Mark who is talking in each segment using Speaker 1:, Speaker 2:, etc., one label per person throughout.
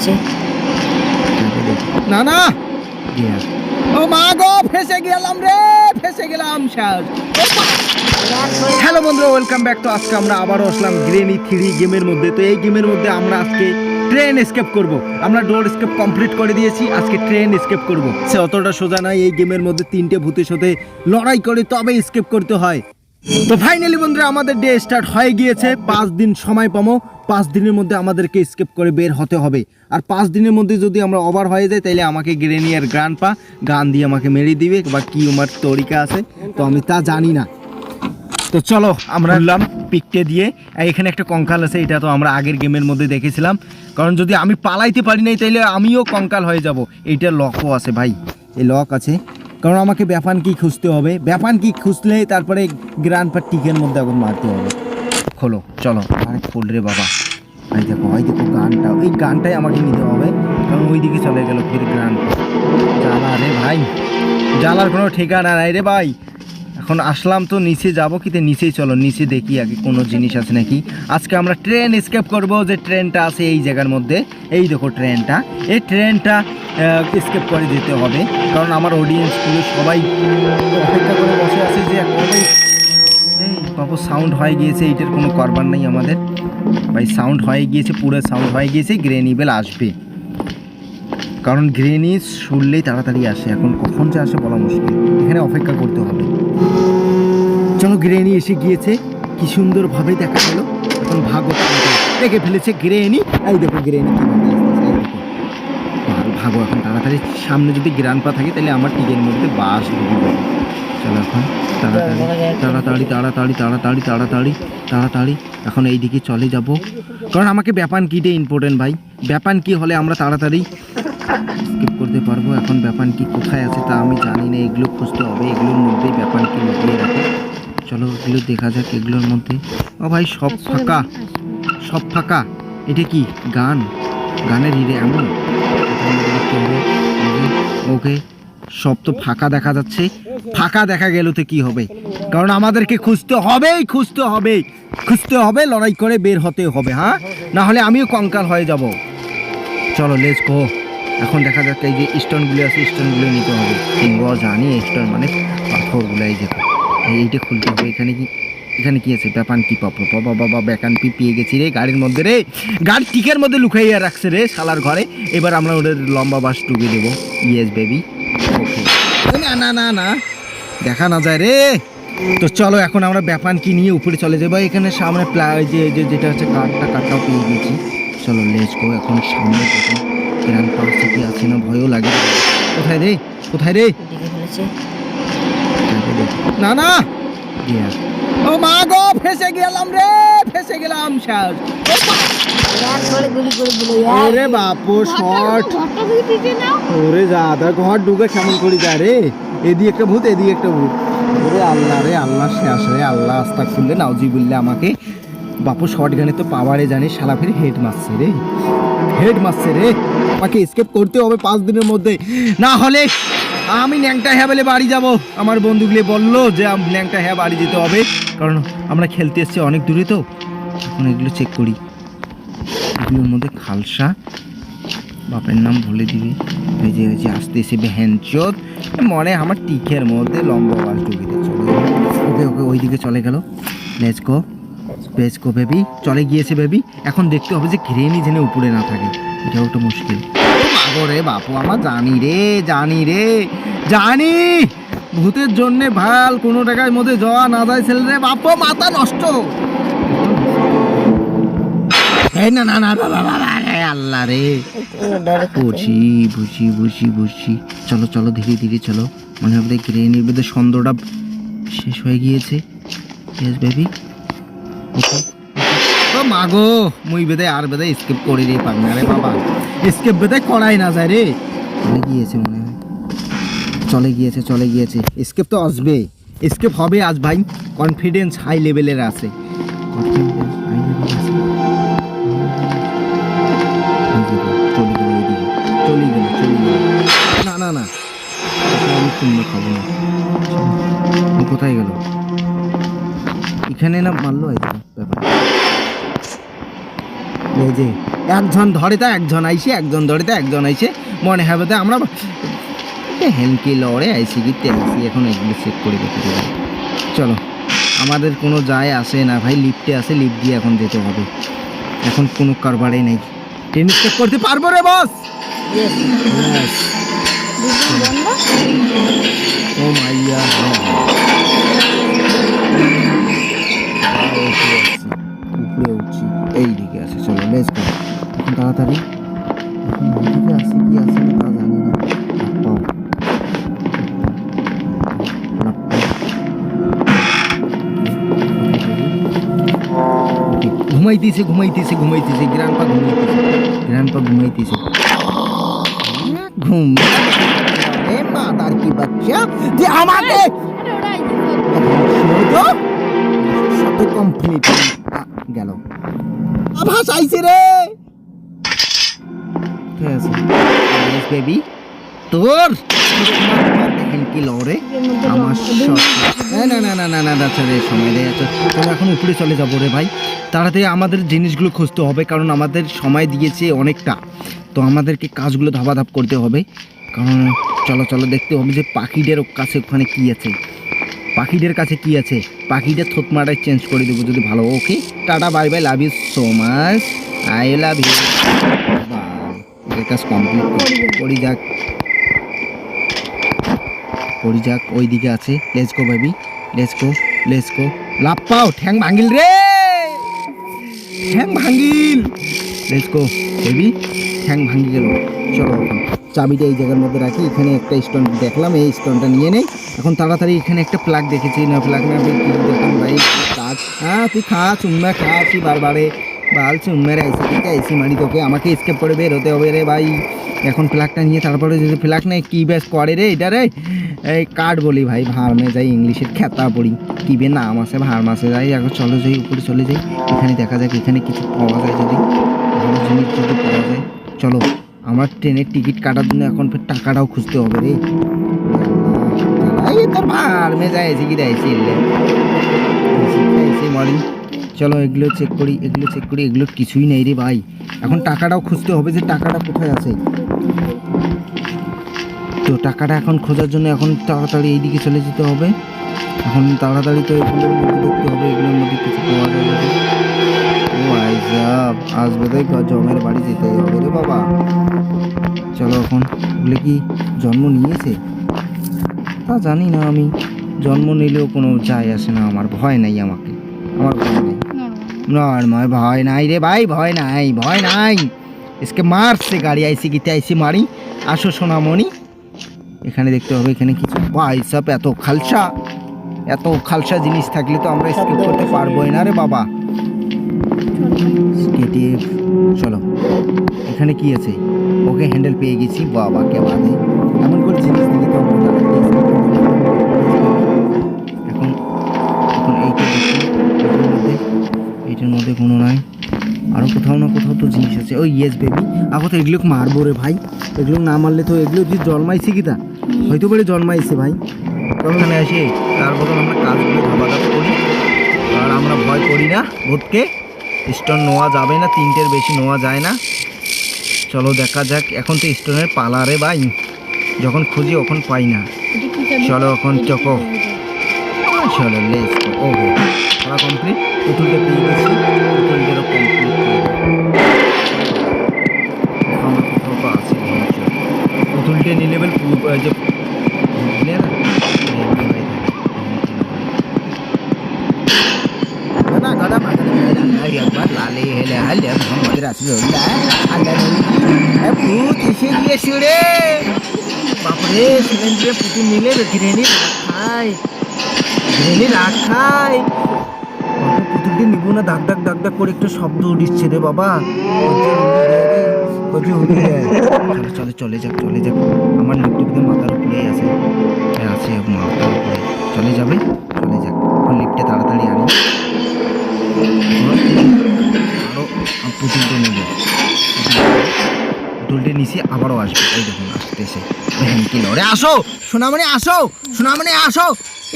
Speaker 1: ফেলেছে
Speaker 2: না না ও মা গো ফেসে গেলাম রে ফেসে গেলাম স্যার। হ্যালো বন্ধুরা ওয়েলকাম ব্যাক। তো আজকে আমরা আবারও আসলাম গ্রেনি থ্রি গেমের মধ্যে। তো এই গেমের মধ্যে আমরা আজকে ট্রেন স্কেপ করব। আমরা ডোর স্কেপ কমপ্লিট করে দিয়েছি আজকে ট্রেন স্কেপ করব। সে অতটা সোজা নয় এই গেমের মধ্যে তিনটে ভূতের সাথে লড়াই করে তবে স্কেপ করতে হয়। তো ফাইনালি বন্ধুরা আমাদের ডে স্টার্ট হয়ে গিয়েছে। পাঁচ দিন সময় পাবো। পাঁচ দিনের মধ্যে আমাদেরকে স্কেপ করে বের হতে হবে। আর পাঁচ দিনের মধ্যে যদি আমরা ওভার হয়ে যাই তাহলে আমাকে গ্রেনিয়ার গ্রান পা গান দিয়ে আমাকে মেরে দিবে বা কি আমার তরিকা আছে তো আমি তা জানি না। তো চলো আমরা উঠলাম পিকটে দিয়ে এখানে একটা কঙ্কাল আছে এটা তো আমরা আগের গেমের মধ্যে দেখেছিলাম। কারণ যদি আমি পালাইতে পারি নাই তাইলে আমিও কঙ্কাল হয়ে যাব। এইটা লকও আছে ভাই। এই লক আছে। কারণ আমাকে ব্যাপান কি খুঁজতে হবে? ব্যাপান কি খুঁজলে তারপরে গ্রান পার টিকের মধ্যে এখন মারতে হবে। খোলো, চলো আরেক ফোল রে বাবা। আমি দেখো ওই দেখো গানটা ওই গানটাই আমাকে নিতে হবে। কারণ ওই দিকে চলে গেল ফির গ্রান্ড জ্বালা রে ভাই, জ্বালার কোনো ঠিকানা নাই রে ভাই। এখন আসলাম তো নিচে যাব কিতে নিচেই চলো, নিচে দেখি আগে কোনো জিনিস আছে নাকি। আজকে আমরা ট্রেন স্কেপ করব, যে ট্রেনটা আছে এই জায়গার মধ্যে। এই দেখো ট্রেনটা এই ট্রেনটা স্কেপ করে যেতে হবে। কারণ আমার অডিয়েন্সগুলো সবাই অপেক্ষা করে বসে আছে যে এই বাবু সাউন্ড হয়ে গিয়েছে, এইটার কোনো করবার নেই আমাদের। ভাই সাউন্ড হয়ে গিয়েছে, পুরো সাউন্ড হয়ে গিয়েছে গ্রেনিবেল আসবে। কারণ গ্রেনি শুনলেই তাড়াতাড়ি আসে। এখন কখন যে আসে বলা মুশকিল। এখানে অপেক্ষা করতে হবে। চলো গ্রেনি এসে গিয়েছে। কি সুন্দরভাবে দেখা গেল। এখন ভাগো দেখে ফেলেছে গ্রেনি। এই দেখো গ্রেনি ভালো ভাগো, এখন তাড়াতাড়ি সামনে যদি গ্রানপা থাকে, তাহলে আমার টিকের মধ্যে বাস ঢুকে চলো এখন তাড়াতাড়ি তাড়াতাড়ি তাড়াতাড়ি তাড়াতাড়ি তাড়াতাড়ি তাড়াতাড়ি, এখন এই দিকে চলে যাব। কারণ আমাকে ব্যাপান কিটা ইম্পর্টেন্ট ভাই। ব্যাপান কি হলে আমরা তাড়াতাড়ি স্কিপ করতে পারব। এখন ব্যাপান কি কোথায় আছে তা আমি জানি না। এগুলো খুঁজতে হবে এগুলোর মধ্যেই ব্যাপান কি লুকিয়ে রাখে। চলো এগুলো দেখা যাক এগুলোর মধ্যে। ও ভাই সব ফাঁকা। সব ফাঁকা। এটা কি? গান? গানের হিরে এমন। ওকে সব তো ফাঁকা দেখা যাচ্ছে। ফাঁকা দেখা গেল তো কি হবে? কারণ আমাদেরকে খুঁজতে হবেই খুঁজতে হবে খুঁজতে হবে লড়াই করে বের হতে হবে হ্যাঁ? না হলে আমিও কঙ্কাল হয়ে যাব। চলো লেজ কো এখন দেখা যাচ্ছে এই যে স্টোনগুলো আছে, স্টোনগুলো নিতে হবে। কিনবো জানি স্টোন মানে পাথরগুলো এই এই- এইটা খুলতে হবে। এখানে কি এখানে কি আছে? ব্যাপান কি পাবো বাবা বাবা ব্যাকান পি পেয়ে গেছি রে গাড়ির মধ্যে রে। গাড়ি টিকের মধ্যে লুকাইয়া রাখছে রে শালার ঘরে। এবার আমরা ওদের লম্বা বাস টুকে দেবো। Yes, baby. ওকে না না না না। দেখা না যায় রে। তো চলো, এখন আমরা ব্যাপান কি নিয়ে উপরে চলে যাব এখানে সামনে প্লা যে যে যেটা হচ্ছে, কাঠটা, কাঠটাও পেয়ে গেছি। চলো লেজ গো এখন সামনে দেখো গ্রাম পাশে কি আছে না ভয়ও লাগে কোথায় রে? কোথায় রে? না না ও মা গো ফেসে গেলাম রে ফেসে গেলাম স্যার। ওরে বাপু শর্ট ওরে দাদা ঘর ঢুকে কেমন করি যা রে? এদিকে একটা ভূত এদিকে একটা ভূত। ওরে আল্লাহ রে আল্লাহ শেষ রে আল্লাহ বললে আমাকে। বাপু শর্ট গানে তো পাওয়ারে জানি, শালা হেড মারছে রে। হেড মারছে রে। আমাকে স্কেপ করতে হবে পাঁচ দিনের মধ্যে। না হলে আমি ন্যাংটা হ্যাঁ বলে বাড়ি যাব। আমার বন্ধুগুলি বলল যে ন্যাংটা হ্যাঁ বাড়ি যেতে হবে। কারণ আমরা খেলতে এসেছি অনেক দূরে তো। এখন এগুলো চেক করি। এগুলোর মধ্যে খালসা। বাপের নাম বলে দিবি। এই যে যে, আসতে এসে ভ্যানচোদ মনে আমার টিকের মধ্যে লম্বা বাস ঢুকিতে চলে ওকে ওকে, ওইদিকে চলে গেল। লেটস গো গো বেবি, চলে গিয়েছে বেবি। এখন দেখতে হবে যে ঘিরেনি যেন উপরে না থাকে। এটাও একটা মুশকিল। মাগো রে বাপু, আমার জানি রে জানি রে, জানি। ভূতের জন্যে ভালো, কোনো টাকার মধ্যে যাওয়া না যায় ছেলে রে বাপু, মাথা নষ্ট। এই না না না বাবা বাবা আল্লাহ রে। বুঝি বুঝি বুঝি বুঝি। চলো চলো, ধীরে ধীরে চলো। মনে হবে গ্রেনের মধ্যে ছন্দটা শেষ হয়ে গিয়েছে। ইয়েস বেবি মাগো মুই বেদে আর বেদে স্কিপ করে রে পাবনা রে বাবা। স্কিপ বেদে করাই না যায় রে। চলে গিয়েছে মনে হয়। চলে গিয়েছে চলে গিয়েছে। স্কেপ তো আসবে। স্কেপ হবে আজ ভাই। কনফিডেন্স হাই লেভেলের আছে। চলে গেল চলে গেল না না না। না। কোথায় গেল? এখানে না মারলো এই ব্যাপার। এই যে একজন ধরে তা একজন আইসে একজন ধরে তা একজন আইসে। মনে হবে তো আমরা হেনকি লড়ে আইসি কি আইসি এখন এগুলো চেক করে দেখতে হবে চলো আমাদের কোনো যায় আসে না ভাই লিফটে আসে লিফট দিয়ে এখন যেতে হবে। এখন কোনো কারবারে নেই। ট্রেন চেক করতে পারব রে বস ও মাইয়া উপরে উঠছি এই দিকে আছে চলো লেস কর এখন তাড়াতাড়ি এখন ওইদিকে আছে কি আছে না তা জানি না ঘুমাইতেছে ঘুমাইতেছে ঘুমাইতেছে গ্রান্ডপা ঘুমাইতেছে গ্রান্ডপা ঘুমাইতেছে। ঘুম। এ মাদার কি বাচ্চা? যে আমাকে কমপ্লিট গেল। আভাস আইছে রে। ঠিক আছে। বেবি তোর কি লড়ে আমার না না না না না না না রে সময় রে আচ্ছা। চলো এখন উপরে চলে যাব রে ভাই। তাড়াতাড়ি আমাদের জিনিসগুলো খুঁজতে হবে কারণ আমাদের সময় দিয়েছে অনেকটা। তো আমাদেরকে কাজগুলো ধাপাধাপ করতে হবে। কারণ চলো চলো দেখতে হবে যে পাখিদের কাছে ওখানে কি আছে। পাখিদের কাছে কি আছে? পাখিদের থতমাটাই চেঞ্জ করে দেবো যদি ভালো okay tata bye bye love you so much I love you কাজ কমপ্লিট করি। যাক। করি যাক ওই দিকে আছে। Let's go baby let's go let's go লাভ পাও, ঠ্যাং ভাঙিল রে! ঠ্যাং ভাঙিল লেটস গো বেবি ঠ্যাং ভাঙি গেল চলো। চাবিটা এই জায়গার মধ্যে রাখি। এখানে একটা স্টোন দেখলাম, এই স্টোনটা নিয়ে নেই। এখন তাড়াতাড়ি এখানে একটা প্লাগ দেখেছি। না প্লাগ না দেখুন ভাই কাজ? হ্যাঁ তুই খা, চুম্মা খা, তুই বারবারে। বাল, চুম্মের আইসি থেকে আইসি মারি তোকে? আমাকে স্কেপ করে বের হতে হবে রে ভাই। এখন প্লাগটা নিয়ে তারপরে যদি প্লাগ নেই, কি বেশ করে রে এটা রে? এই কার্ড বলি ভাই ভার্মে যাই ইংলিশের খেতা পড়ি। কিবে নাম আছে ভার্মাসে যাই। এখন চলো যাই, উপরে চলে যাই। এখানে দেখা যাক, এখানে কিছু পাওয়া যায় যদি। ভালো জিনিস যদি পাওয়া যায়। চলো, আমার ট্রেনের টিকিট কাটার জন্য এখন ফের টাকাটাও খুঁজতে হবে রে। তোর যায় এসে কি দেয় এসে এসে মরি চলো এগুলো চেক করি, এগুলো চেক করি, এগুলো কিছুই নেই রে ভাই। এখন টাকাটাও খুঁজতে হবে যে টাকাটা কোথায় আছে। তো টাকাটা এখন খোঁজার জন্য এখন তাড়াতাড়ি এইদিকে চলে যেতে হবে। এখন তাড়াতাড়ি তো এগুলোর মধ্যে দেখতে হবে, এগুলোর মধ্যে কিছু পাওয়া যাবে। ও আইজাব আজ বোধহয় জমের বাড়ি যেতে হবে রে বাবা। চলো এখন এগুলো কি, জন্ম নিয়েছে? তা জানি না, আমি জন্ম নিলেও কোনো যায় আসে না, আমার ভয় নাই আমাকে, আমার ভয় নাই। নর্মাল ভয় নাই রে ভাই, ভয় নাই ভয় নাই। এসকে মারছে গাড়ি, আইসি গিতে আইসি মারি। আসো সোনামণি, এখানে দেখতে হবে এখানে কিছু। ভাই সব এত খালসা এত খালসা জিনিস থাকলে তো আমরা স্কিপ করতে পারবোই না রে বাবা। চলো, এখানে কি আছে? ওকে হ্যান্ডেল পেয়ে গেছি, বাবা, কে বাদে এমন করে জিনিস দিলে তো আমরা এইটার মধ্যে কোনো নাই। আরও কোথাও না কোথাও তো জিনিস আছে। ওই ইয়েস বেবি আগত এগুলো মারবো রে ভাই। এগুলো না মারলে তো এগুলো যে জন্মাইছে কি তা? হয়তো করে জন্মাইছে ভাই। এখানে আসে। তার বদল আমরা কাজগুলো ধাপাধাপ করি। আর আমরা ভয় করি না ভূতকে। স্টোন নোয়া যাবে না তিনটের বেশি নোয়া যায় না। চলো দেখা যাক। এখন তো স্টোনের পালা রে ভাই। যখন খুঁজি ওখন পাই না? চলো এখন চকো। চলো লেস ওকে খেলা কমপ্লিট পুতুলটা পেয়ে গেছি পুতুলটারও কমপ্লিট তো আছে। পুতুলটা নিলে বেল যে না? বাপরে সিলিন্ডারে পুতুল নিলে গ্রেনি খায় গ্রেনি রাখ খায়। বাবা পুতুলটি নিব না দাগ দাগ দাগ দাগ করে একটু শব্দ উঠিচ্ছে রে বাবা। চলে চলে চলে যাক চলে যাক। আমার লিফটে মাথার উপরেই আছে। আছে মাথার উপরে। চলে যাবে, চলে যাক। লিফটে তাড়াতাড়ি আনি। আরও পুতুলটা নেব। পুতুলটি নিচে আবারও আসবে। এই দেখুন, আসতেছে। কি লড়ে আসো! সোনামণি আসো! সোনামণি, আসো!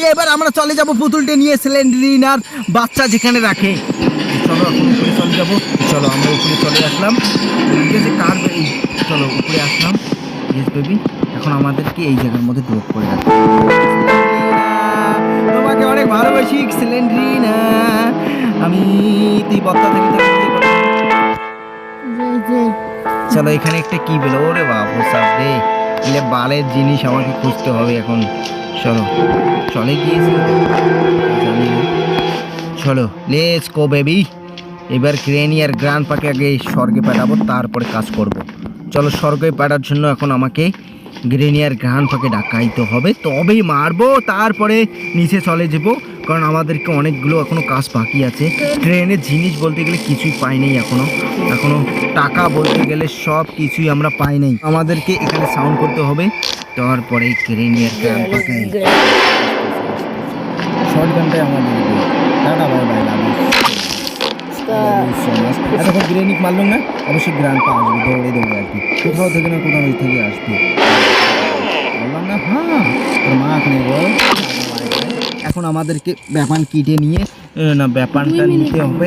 Speaker 2: এবার আমরা চলে যাব পুতুলটা নিয়ে সিলিন্ডার বাচ্চা যেখানে রাখে। চলো, এখন উপরে চলে যাব। চলো, আমরা উপরে চলে আসলাম। কার চলো, উপরে আসলাম। ইয়েস বেবি এখন আমাদেরকে এই জায়গার মধ্যে ড্রপ করে রাখতে তোমাকে অনেক ভালোবাসি সিলিন্ড্রিনা আমি তুই বত্তা থেকে চলো, এখানে একটা কি বেলো? ওরে বাবু সাপ রে। বালের জিনিস আমাকে খুঁজতে হবে এখন। চলো, চলে গিয়েছি। চলো লেটস গো বেবি এবার ক্রেনি আর পাকে আগে স্বর্গে পাঠাবো, তারপরে কাজ করব। চলো, স্বর্গে পাঠার জন্য এখন আমাকে গ্রেনি আর গ্রান্ড পাকে ডাকাইতে হবে। তবেই মারবো, তারপরে নিচে চলে যাব। কারণ আমাদেরকে অনেকগুলো এখনও কাজ বাকি আছে। ট্রেনের জিনিস বলতে গেলে কিছুই পাই নাই এখনও। এখনও টাকা বলতে গেলে সব কিছুই আমরা পাই নাই। আমাদেরকে এখানে সাউন্ড করতে হবে। তারপরে ক্রেনি আর গ্রান্ড পাকে শর্ট গানটাই আমাদের টাটা বাই বাই লাভ এতক্ষণ গ্রেনিক মারলাম না? অবশ্যই গ্রান্ড পা আসবে দৌড়ে দৌড়ে আসবে। কোথাও থেকে না কোথাও থেকে আসবে। বললাম না হ্যাঁ। তোর মা এখানে বল। এখন আমাদেরকে ব্যাপান কিটে নিয়ে না ব্যাপানটা নিতে হবে।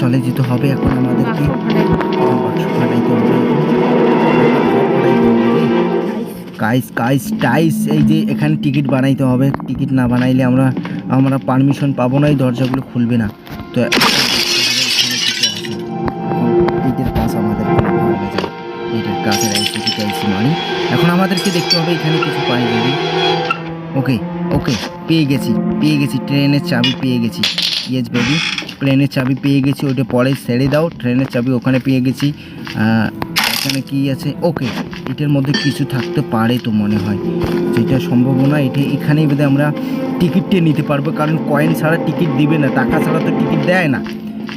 Speaker 2: চলে যেতে হবে এখন আমাদেরকে। কাইস কাইস টাইস এই যে এখানে টিকিট বানাইতে হবে। টিকিট না বানাইলে আমরা আমরা পারমিশন পাবো না, এই দরজাগুলো খুলবে না। তো কাজ আমাদের এখন আমাদেরকে দেখতে হবে এখানে কিছু পাই যাবে ওকে ওকে পেয়ে গেছি পেয়ে গেছি, ট্রেনের চাবি পেয়ে গেছি। ইয়েস বেবি প্লেনের চাবি পেয়ে গেছি ওইটা পরে ছেড়ে দাও, ট্রেনের চাবি ওখানে পেয়ে গেছি। এখানে কি আছে? ওকে এটার মধ্যে কিছু থাকতে পারে তো মনে হয়। যেটা সম্ভাবনা এটা এখানেই বোধহয় আমরা টিকিটটা নিতে পারব। কারণ কয়েন ছাড়া টিকিট দিবে না, টাকা ছাড়া তো টিকিট দেয় না।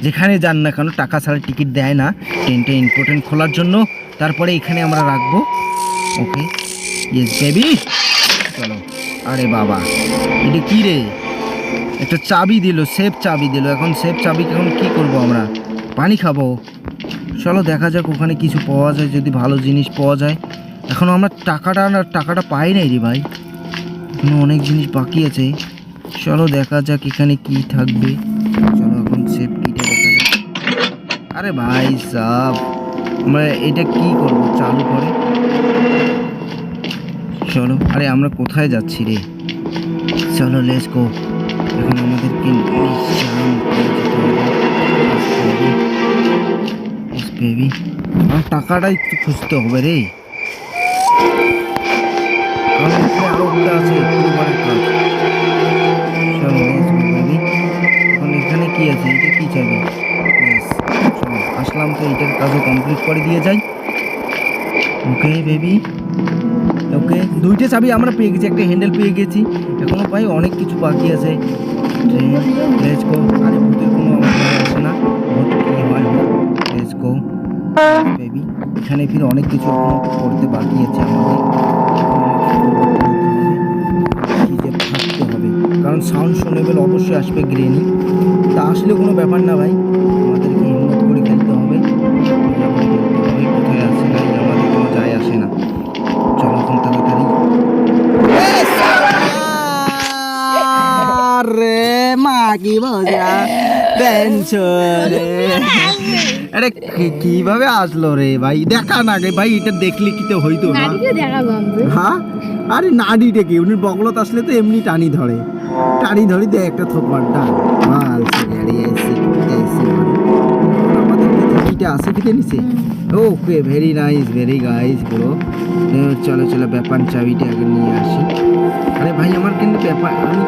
Speaker 2: যেখানে যান না কেন, টাকা ছাড়া টিকিট দেয় না। ট্রেনটা ইম্পর্টেন্ট খোলার জন্য। তারপরে এখানে আমরা রাখব। ওকে ইয়েস বেবি চলো। আরে বাবা। এটা কি রে? একটা চাবি দিল সেফ চাবি দিল। এখন সেফ চাবি এখন কি করব আমরা? পানি খাব। চলো দেখা যাক ওখানে কিছু পাওয়া যায়, যদি ভালো জিনিস পাওয়া যায়। এখন আমরা টাকাটা টাকাটা পাই নাই রে ভাই। এখনও অনেক জিনিস বাকি আছে। চলো দেখা যাক এখানে কি থাকবে। চলো এখন সেফ কিটা দেখা যাক। আরে ভাই সাব, আমরা এটা কি করব চালু করে? চলো, আরে আমরা কোথায় যাচ্ছি রে? চলো লেটস গো এখন আমাদেরকে baby. আমার টাকাটা একটু খুঁজতে হবে রে। baby. এখন কি আছে এটা কি Yes, আসলাম তো এটার কাজও কমপ্লিট করে দিয়ে যাই। ওকে বেবি ওকে দুইটা চাবি আমরা পেয়ে গেছি একটা হ্যান্ডেল পেয়ে গেছি। এখনও ভাই অনেক কিছু বাকি আছে। আরে ভূতের কোনো আছে না। বেবি এখানে ফিরে অনেক কিছু করতে বাকি আছে আমাদের। থাকতে হবে। কারণ সাউন্ড শোনেবেল অবশ্যই আসবে গ্রেনি তা আসলে কোনো ব্যাপার না ভাই। আমাদেরকে হিম্মত করে খেলতে হবে। কোথায় আছে ভাই? আমাদের কোনো যায় আসে না। চলো এখন তাড়াতাড়ি। রে মা কি মজা। রে আরে কি- কীভাবে আসলো রে ভাই? দেখা না রে ভাই এটা দেখলে কি তো হইতো না? হ্যাঁ? আরে নাড়িটা কি উনি বগলত আসলে তো এমনি টানি ধরে। টানি ধরি দে একটা থোপার ডান মাল কিটা আছে কিতে নিচে okay very nice very guys bro চলো চলো ব্যাপার চাবিটা আগে নিয়ে আসি। আরে ভাই আমার কিন্তু ব্যাপার আমি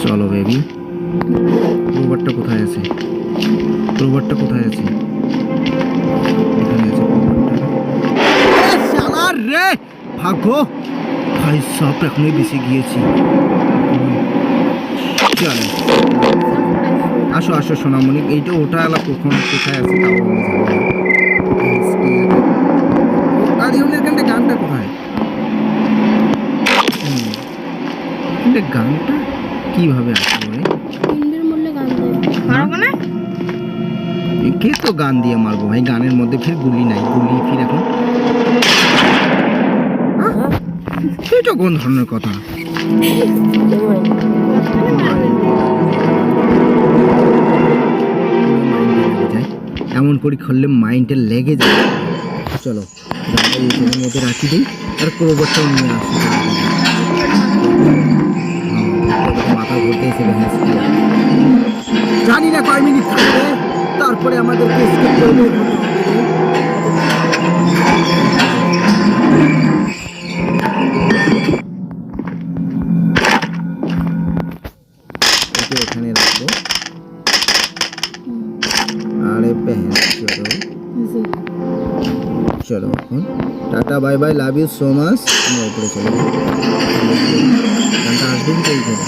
Speaker 2: চলো বেবি রোবটটা কোথায় আছে? রোবটটা কোথায় আছে? এখানে আছে রে! ভাগ্য! ভাই, সব এখনই বেশি গিয়েছি। আসো আসো এইটা ওটা কোথায় আছে গানটা গানটা? কীভাবে আসলো কে তো গান দিয়ে মারবো ভাই? গানের মধ্যে ফির গুলি নাই, গুলি ফির এখন। এটা কোন ধরনের কথা? এমন করে খুললে মাইন্ডটা লেগে যায়। চলো মধ্যে রাখি দিই, আর ক্রোবরটাও নিয়ে আসি। মাথা ঘুরতে এসে জানি না কয় মিনিট থাকবে। তারপরে আমাদেরকে স্কিপ করবে এখানে রাখব। আরে পেন চলো। চলো এখন। Tata bye bye love you so much. আমরা উপরে চলে যাব গানটা আসবে কি এইখানে।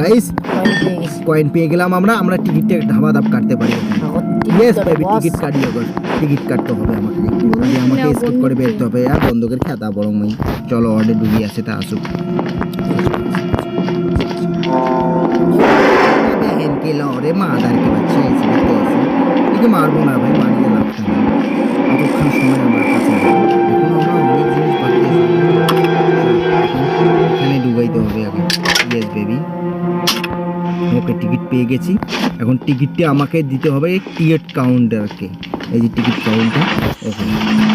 Speaker 2: Guys. কয়েন পেয়ে গেলাম আমরা আমরা টিকিটটা ধাবা ধাপ কাটতে পারি। ইয়েস বেবি টিকিট কাটি এবার টিকিট কাটতে হবে আমাকে। আগে আমাকে স্কিপ করে বেরতে হবে। আর বন্ধকের খাতা বরং মই চলো অর্ডার ডুবি আছে তা আসুক। দেখেন কে লরে মা আদারকে বাচ্চা এসে এসে মারবো না ভাই মারিয়ে লাভটা নেই। অতক্ষণ সময় আমার কাছে এখন আমরা অনেক জিনিস বাকি এখানে ডুবাইতে হবে আগে। ইয়েস বেবি একটা টিকিট পেয়ে গেছি। এখন টিকিটটি আমাকে দিতে হবে টিকিট কাউন্টারকে। এই যে টিকিট কাউন্টার, এখন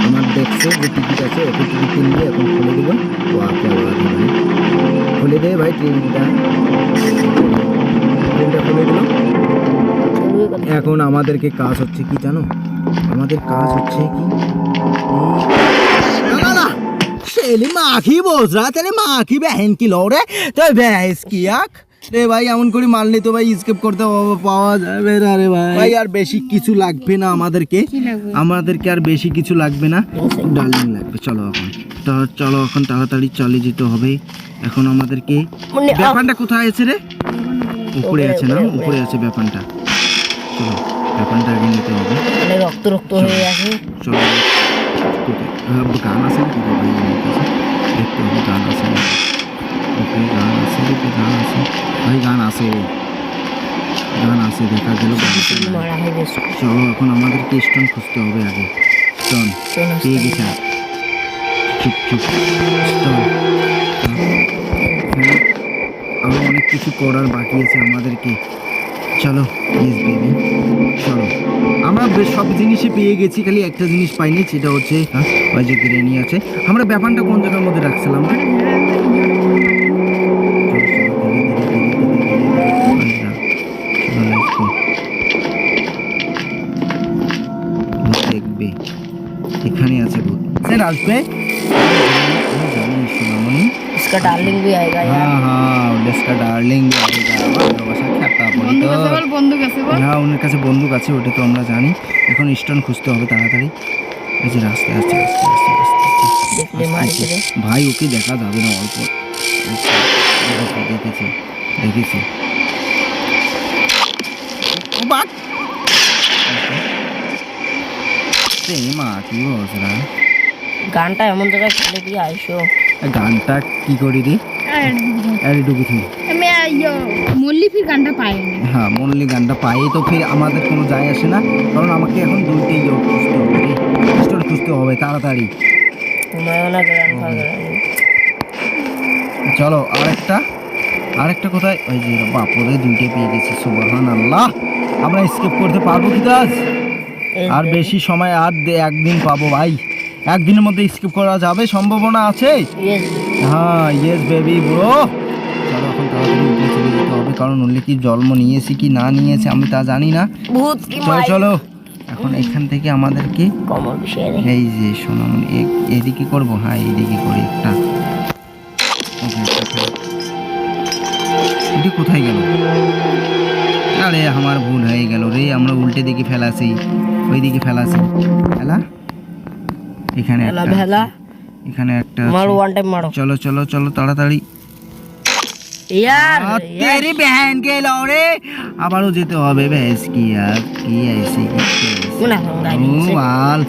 Speaker 2: আমার দেখছে যে টিকিট আছে, ওকে টিকিট নিয়ে এখন খুলে দেবো। ও আপনি খুলে দেয় ভাই ট্রেনটা। ট্রেনটা খুলে দিল এখন আমাদেরকে কাজ হচ্ছে কি জানো? আমাদের কাজ হচ্ছে কি? মাখি বোঝরা তাহলে মাখি বেহেন কি লো রে তো ভেস কি আখ? রে ভাই এমন করে মারলে তো ভাই স্কেপ করতে পাওয়া- যাবে না রে ভাই। ভাই আর বেশি কিছু লাগবে না আমাদেরকে। আমাদেরকে আর বেশি কিছু লাগবে না। ডার্লিং লাগবে চলো এখন। তো চলো এখন তাড়াতাড়ি চলে যেতে হবে। এখন আমাদেরকে ব্যাপারটা কোথায় আছে রে? উপরে আছে না? উপরে আছে ব্যাপারটা চলো ব্যাপারটা আগে নিতে হবে।
Speaker 3: রক্ত রক্ত হয়ে আছে।
Speaker 2: চলো। গান আছে দেখতে হবে গান আছে গান গান চলো এখন আমাদেরকে স্টোন খুঁজতে হবে আগে স্টোন
Speaker 3: Stone আছে।
Speaker 2: পেয়ে গেছে চুপ চুপ স্টোন আরও অনেক কিছু করার বাকি আছে আমাদেরকে চলো চলো আমরা সব জিনিসই পেয়ে গেছি খালি একটা জিনিস পাইনি সেটা হচ্ছে ওই যে গ্রেনি আছে আমরা ব্যাপারটা কোন জায়গার মধ্যে রাখছিলাম ভূত স্যার আসবে আমি জানি সোনামণি
Speaker 3: इसका डार्लिंग भी आएगा यार
Speaker 2: हाँ हाँ उसका डार्लिंग ভালোবাসা খাতা বলি
Speaker 1: বন্ধু
Speaker 2: তো
Speaker 1: কাছে বল বন্ধু কাছে বল
Speaker 2: হ্যাঁ ওনার কাছে বন্দুক আছে ওটা তো আমরা জানি এখন স্টোন খুঁজতে হবে তাড়াতাড়ি এই যে রাস্তায় আসছে আস্তে আস্তে আস্তে
Speaker 3: देखने मारी
Speaker 2: আস্তে
Speaker 3: रे
Speaker 2: ভাই ওকে দেখা যাবে না অল্প আচ্ছা, দেখেছি, দেখেছি দেখেছি ও বাট সেই মা কি বলছিলাম
Speaker 3: গানটা এমন জায়গায় খেলে দিয়ে আইসো।
Speaker 2: গানটা কি করি দি? আরে ডুবি থি
Speaker 1: আমি আইয়ো মল্লি ফির গানটা পাইনি।
Speaker 2: হ্যাঁ মনলি গানটা পাই তো ফির আমাদের কোনো যায় আসে না। কারণ আমাকে এখন দুইটাই ইয়ে খুঁজতে হবে রে স্টোর খুঁজতে হবে তাড়াতাড়ি। চলো আরেকটা। আরেকটা কোথায়? ওই যে বাপরে দুইটা পেয়ে গেছি সুবহান আল্লাহ আমরা স্কিপ করতে পারব কি দাস আর বেশি সময় আর একদিন পাবো ভাই। একদিনের মধ্যে স্কিপ করা যাবে সম্ভাবনা আছে? হ্যাঁ ইয়েস বেবি ব্রো চলো এখন তাড়াতাড়ি উপরে চলে যেতে হবে কারণ কি জন্ম নিয়েছি কি না নিয়েছে আমি তা জানি না। চলো চলো। এখন এখান থেকে আমাদেরকে এই যে এদিকে করব? হ্যাঁ এইদিকে করি একটা। এটি কোথায় গেল? আরে আমার ভুল হয়ে গেল রে আমরা উল্টে দিকে ফেলাছি। ওই দিকে ফেলাছি। ফেলা। এখানে
Speaker 3: ভেলা
Speaker 2: একটা
Speaker 3: ভেলা
Speaker 2: আছে। এখানে একটা
Speaker 3: মারো
Speaker 2: আছে।
Speaker 3: ওয়ান টাইম মারো
Speaker 2: চলো চলো চলো তাড়াতাড়ি
Speaker 3: यार
Speaker 2: আর তেরি बहन के लौड़े আবারও যেতে হবে ভ্যাস কি আর কি আইসি
Speaker 3: মুনা ভাঙ্গাই দিয়েছে।
Speaker 2: মাল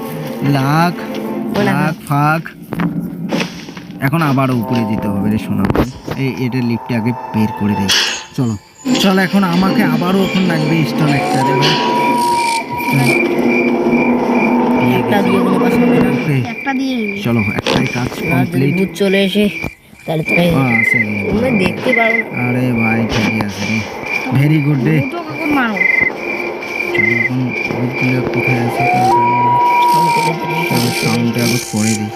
Speaker 2: লাখ
Speaker 3: বলা
Speaker 2: লাখ ফাক এখন আবারও উপরে যেতে হবে রে সোনা এই এটা লিফটে আগে বের করে দেয় চলো চল এখন আমাকে আবারও এখন লাগবে স্টোন একটা রে ভাই
Speaker 3: একটা দিয়ে কোনো কাজ হবে না
Speaker 1: একটা দিয়ে
Speaker 2: চলো একটাই কাজ কমপ্লিট
Speaker 3: ভূত চলে এসে তাহলে তো ভাই
Speaker 2: আছে। রে।
Speaker 3: তোমরা দেখতে পারো।
Speaker 2: আরে ভাই ঠিকই আছে রে। ভেরি গুড রে।
Speaker 1: দুটো কখন মারো।
Speaker 2: চলো এখন ওইগুলো কোথায় আছে তা জানি না।
Speaker 3: সাউন্ড করে দিলে
Speaker 2: চলো সাউন্ডটা আবার করে দিই।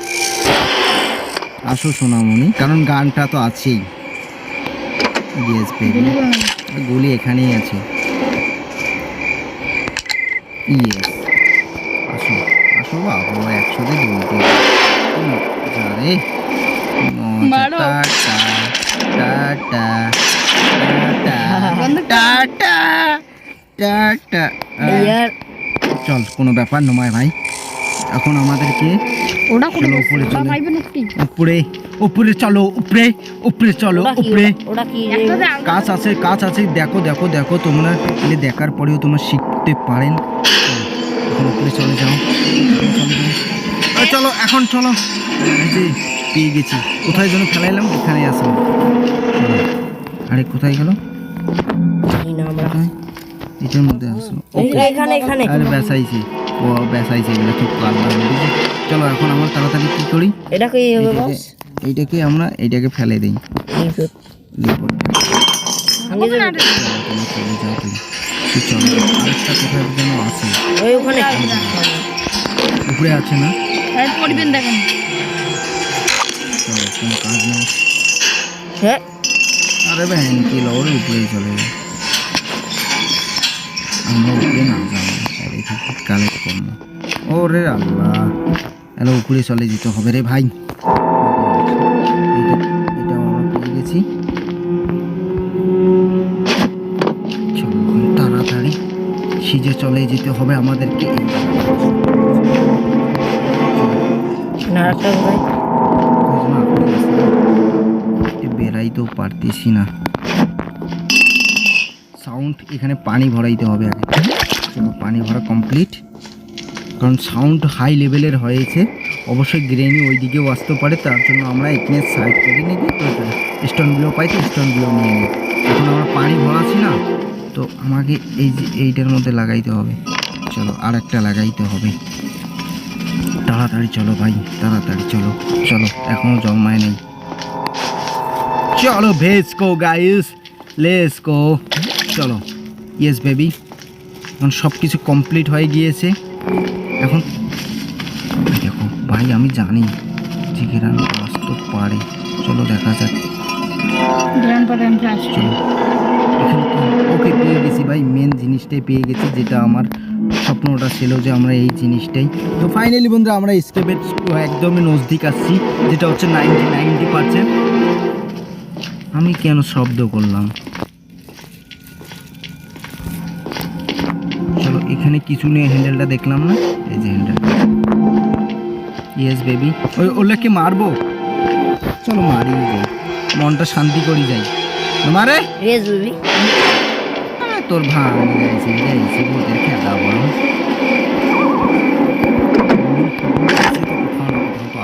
Speaker 2: আসো সোনামণি। কারণ গানটা তো আছেই। ইয়েস গুলি এখানেই আছে। ইয়েস বাবা একসাথে দুটো যা রে।
Speaker 1: Tata tata
Speaker 2: tata tata
Speaker 3: tata
Speaker 2: চল কোনো ব্যাপার নয় ভাই এখন আমাদেরকে
Speaker 1: ওটা
Speaker 2: চলো, উপরে চলো। উপরে উপরে চলো উপরে উপরে চলো উপরে। কাজ আছে কাজ আছে দেখো দেখো দেখো তোমরা দেখার পরেও তোমরা শিখতে পারেন। এখন উপরে চলে যাও। চলে যাও। আরে চলো এখন চলো। এই যে পেয়ে গেছি। কোথায় যেন ফেলাইলাম এখানে আসো চলো। আরে কোথায় গেল? এটার মধ্যে আসো
Speaker 3: এই এখানে এখানে।
Speaker 2: আরে বেসাইছি। ও বেসাইছে এগুলো ঠিক পারলাম চলো এখন আমার তাড়াতাড়ি কি করি?
Speaker 3: এটা কি হবে বস?
Speaker 2: এইটাকে- আমরা এইটাকে ফেলে দিই। চলে যাও উপরে আছে না কোনো কাজ
Speaker 3: হ্যাঁ
Speaker 2: আরে ভ্যান কি লওয়ার উপরেই চলে উপরে না যাব কালেক্ট করব ও আল্লাহ এলো উপরে চলে যেতে হবে রে ভাই এটা আমরা গেছি সিজে চলে যেতে হবে আমাদেরকে। বেড়াইতেও পারতেছি না। সাউন্ড এখানে পানি ভরাইতে হবে আগে। পানি ভরা কমপ্লিট কারণ সাউন্ড হাই লেভেলের হয়েছে। অবশ্যই গ্রেনি ওই দিকেও আসতে পারে তার জন্য আমরা এখানে সাইড করে তো স্টোনগুলো পাই তো স্টোনগুলো নিয়ে নিই। এখন আমরা পানি ভরাচ্ছি না। তো আমাকে এই যে এইটার মধ্যে লাগাইতে হবে। চলো আর একটা লাগাইতে হবে। তাড়াতাড়ি চলো ভাই তাড়াতাড়ি চলো চলো এখনও জমায় নেই। চলো ভেজ কো গাইস লেস কো চলো ইয়েস বেবি এখন সব কিছু কমপ্লিট হয়ে গিয়েছে। এখন দেখো ভাই আমি জানি যে গ্রাম আসতে পারে। চলো দেখা যাক।
Speaker 1: প্যারেন্ট
Speaker 2: চলো। তো ওকে পেয়ে গেছি ভাই মেন জিনিসটাই পেয়ে গেছি, যেটা আমার স্বপ্নটা ছিল যে আমরা এই জিনিসটাই। তো ফাইনালি বন্ধুরা আমরা স্কেপের একদমই নজদিক আসছি যেটা হচ্ছে নাইনটি নাইনটি পার্সেন্ট আমি কেন শব্দ করলাম? চলো, এখানে কিছু নিয়ে হ্যান্ডেলটা দেখলাম না? এই যে হ্যান্ডেল ইয়েস বেবি ওই ওগুলোকে মারবো? চলো, মারি যাই মনটা শান্তি করি যাই। মারে? তোর ভূতের খেলা বড়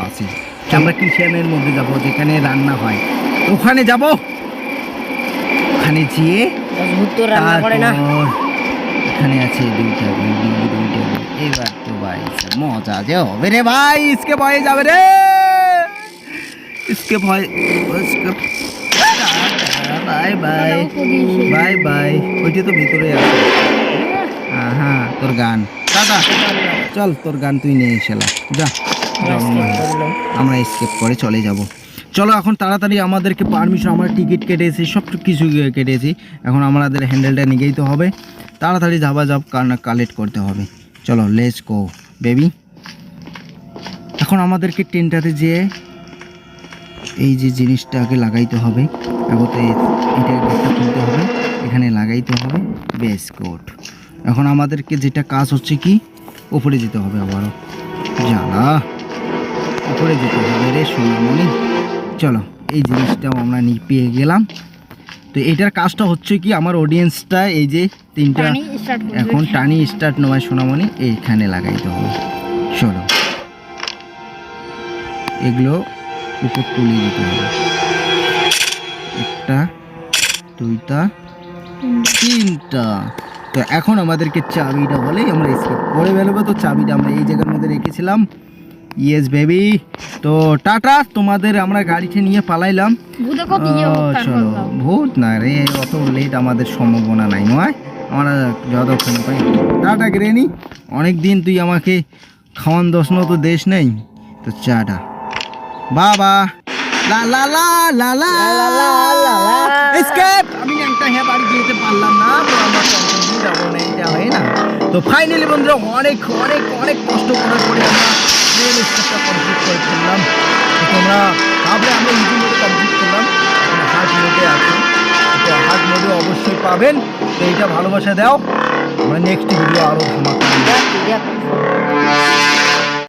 Speaker 2: আছে আমরা কিচেনের মধ্যে যাব যেখানে রান্না হয়? ওখানে যাব? ওখানে যেয়ে এখানে আছে দুইটা দুইটা এবার তো ভাই মজা যে হবে রে ভাই ইসকে ভয়ে যাবে রে। ইসকে ভয় ইসকে বাই বাই বাই বাই ওইটা তো ভিতরে আছে। হ্যাঁ তোর গান। দাদা চল তোর গান তুই নিয়ে এসেলা যা। আমরা স্কেপ করে চলে যাব। চলো এখন তাড়াতাড়ি আমাদেরকে পারমিশন আমরা টিকিট কেটেছি সব কিছু কেটেছি। এখন আমাদের হ্যান্ডেলটা নিয়েই তো হবে। তাড়াতাড়ি যাবা যাব কারণ কালেক্ট করতে হবে। চলো লেটস গো বেবি এখন আমাদেরকে ট্রেনটাতে যেয়ে এই যে জিনিসটাকে লাগাইতে হবে। আগতে এটা গেটটা খুলতে হবে। এখানে লাগাইতে হবে বেস কোট এখন আমাদেরকে যেটা কাজ হচ্ছে কি? উপরে যেতে হবে আবারও। জ্বালা। উপরে যেতে হবে রে সোনামণি। চলো এই জিনিসটাও আমরা নিয়ে পেয়ে গেলাম। তো এটার কাজটা হচ্ছে কি? আমার অডিয়েন্সটা এই যে তিনটা এখন টানি স্টার্ট নয় সোনামণি এইখানে লাগাইতে হবে। চলো। এগুলো উপর তুলে দিতে হবে। একটা দুইটা তিনটা। তো এখন আমাদেরকে চাবিটা বলে আমরা স্কেপ করে বেরোবো। তো চাবিটা আমরা এই জায়গার মধ্যে রেখেছিলাম। ইয়েস বেবি তো টাটা তোমাদের আমরা গাড়িতে নিয়ে পালাইলাম।
Speaker 1: ভূতে
Speaker 2: চলো। না রে অত লেট আমাদের সম্ভাবনা নাই নয়? আমরা যতক্ষণ পাই টাটা গ্রেনি অনেক দিন তুই আমাকে খাওয়ান দশন তো দেশ নেই। তো চাটা। বাবা। লা লা লা লা লা এসকেপ আমি একটা হ্যাঁ বাড়ি যেতে পারলাম না তো আমরা কন্টিনিউ যাব না এটা হয় না। তো ফাইনালি বন্ধুরা অনেক অনেক অনেক কষ্ট করার পরে আমরা ট্রেন স্টেপটা কমপ্লিট করে ফেললাম। তোমরা তারপরে আমরা মোডে কমপ্লিট করলাম। হার্ড মোডে আছে। তো হার্ড মোডে অবশ্যই পাবেন। তো এইটা ভালোবাসা দাও। আমরা নেক্সট ভিডিও আরও ধামাকা।